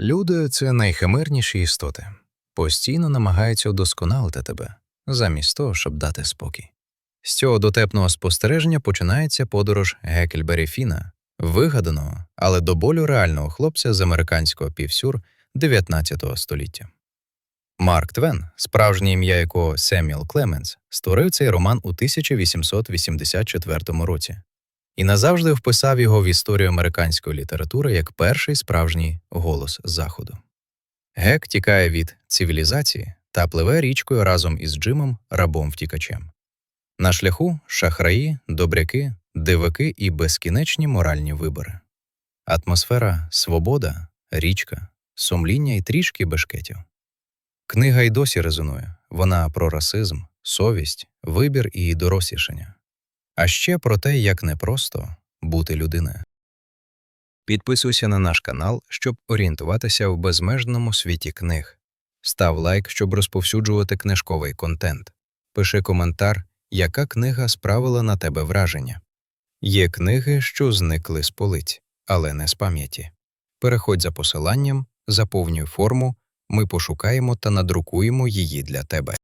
Люди це найхимерніші істоти, постійно намагаються удосконалити тебе, замість того, щоб дати спокій. З цього дотепного спостереження починається подорож Гекельбері Фіна, вигаданого, але до болю реального хлопця з американського півсюр 19 століття. Марк Твен, справжнє ім'я якого Семюел Клеменс, створив цей роман у 1884 році і назавжди вписав його в історію американської літератури як перший справжній голос Заходу. Гек тікає від цивілізації та пливе річкою разом із Джимом рабом втікачем. На шляху шахраї, добряки, диваки і безкінечні моральні вибори. Атмосфера свобода, річка, сумління і трішки бешкетів. Книга й досі резонує вона про расизм, совість, вибір і дорослішання. А ще про те, як непросто бути людиною. Підписуйся на наш канал, щоб орієнтуватися в безмежному світі книг. Став лайк, щоб розповсюджувати книжковий контент. Пиши коментар, яка книга справила на тебе враження. Є книги, що зникли з полиць, але не з пам'яті. Переходь за посиланням, заповнюй форму, ми пошукаємо та надрукуємо її для тебе.